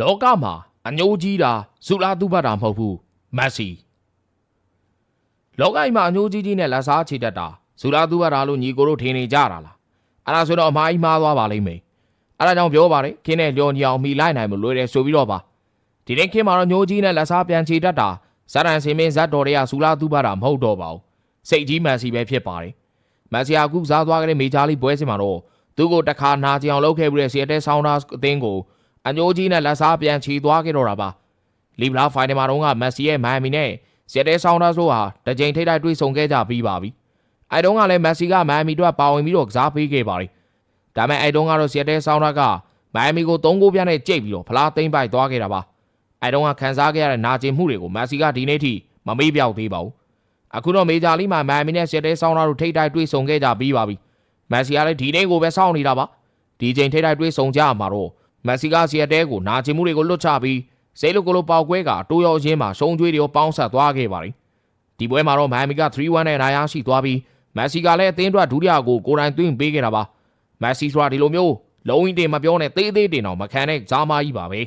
လောကမှာအညိုးကြီးတာဇူလာသူပတ်တာမဟုတ်ဘူးမက်ဆီလောကကြီးမှာအညိုးကြီးကြီးနဲ့လက်စားချေတတ်တာဇူလာသူပတ်တာလို့ညီကိုတို့ထင်နေကြတာလားအဲ့ဒါဆိုတော့အမှားကြီးမှားသွားပါလိမ့်မယ်အဲ့ဒါကြောင့်ပြောပါတယ်ခင်းနဲ့လျော်ညီအောင်မိလိုက်နိုင်မလို့လွယ်တယ်ဆိုပြီးတော့ပါဒီနေ့ခင်းမှာတော့ညိုးကြီးနဲ့လက်စားပြန်ချေတတ်တာဇာတန်စင်မင်းဇတ်တော်တွေကဇူလာသူပတ်တာမဟုတ်တော့ပါဘူးစိတ်ကြီးမန်စီပဲဖြစ်ပါတယ်မန်စီယာကူစားသွားတဲ့မေဂျာလိပွဲစဉ်မှာတော့သူ့ကိုတခါနာကျင်အောင်လုပ်ခဲ့ပြီးတဲ့စီယက်တဲဆောင်းဒါအသင်းကို အညိုးကြီးနဲ့လက်စားပြန်ချီသွားခဲ့တော့တာပါလီဗလာဖိုင်နယ်မှာတော့ကမက်ဆီရဲ့မိုင်မီနဲ့စက်တဲဆောင်းဒါဆိုဟာတစ်ကြိမ်ထိပ်တိုက်တွေ့ဆုံခဲ့ကြပြီးပါပြီအဲတုန်းကလည်းမက်ဆီကမိုင်မီတို့ပါဝင်ပြီးတော့ကစားပေးခဲ့ပါလိဒါပေမဲ့အဲတုန်းကတော့စက်တဲဆောင်းဒါကမိုင်မီကို၃ဂိုးပြနဲ့ကြိတ်ပြီးတော့ဖလားသိမ့်ပိုက်သွားခဲ့တာပါအဲတုန်းကခံစားခဲ့ရတဲ့နာကျင်မှုတွေကိုမက်ဆီကဒီနေ့ထိမမေ့ပြောက်သေးပါဘူးအခုတော့မေဂျာလီမှာမိုင်မီနဲ့စက်တဲဆောင်းဒါတို့ထိပ်တိုက်တွေ့ဆုံခဲ့ကြပြီးပါပြီမက်ဆီကလည်းဒီနေ့ကိုပဲစောင့်နေတာပါဒီချိန်ထိပ်တိုက်တွေ့ဆုံကြမှာတော့ မက်ဆီကစီယက်တဲကိုနာကျင်မှုတွေကိုလွတ်ချပြီးစိတ်လိုကိုလိုပေါက်ကွဲကတိုးရောချင်းမှာရှုံးကြွေးတွေကိုပေါင်းဆက်သွားခဲ့ပါပြီဒီပွဲမှာတော့မိုင်မီက3-1နဲ့နိုင်ရရှိသွားပြီးမက်ဆီကလည်းအသင်းအတွက်ဒုတိယကိုကိုယ်တိုင်သွင်းပေးခဲ့တာပါမက်ဆီဆိုတာဒီလိုမျိုးလုံးဝတင်မပြောနဲ့သေးသေးတင်တော့မခံတဲ့ဂျာမာကြီးပါပဲ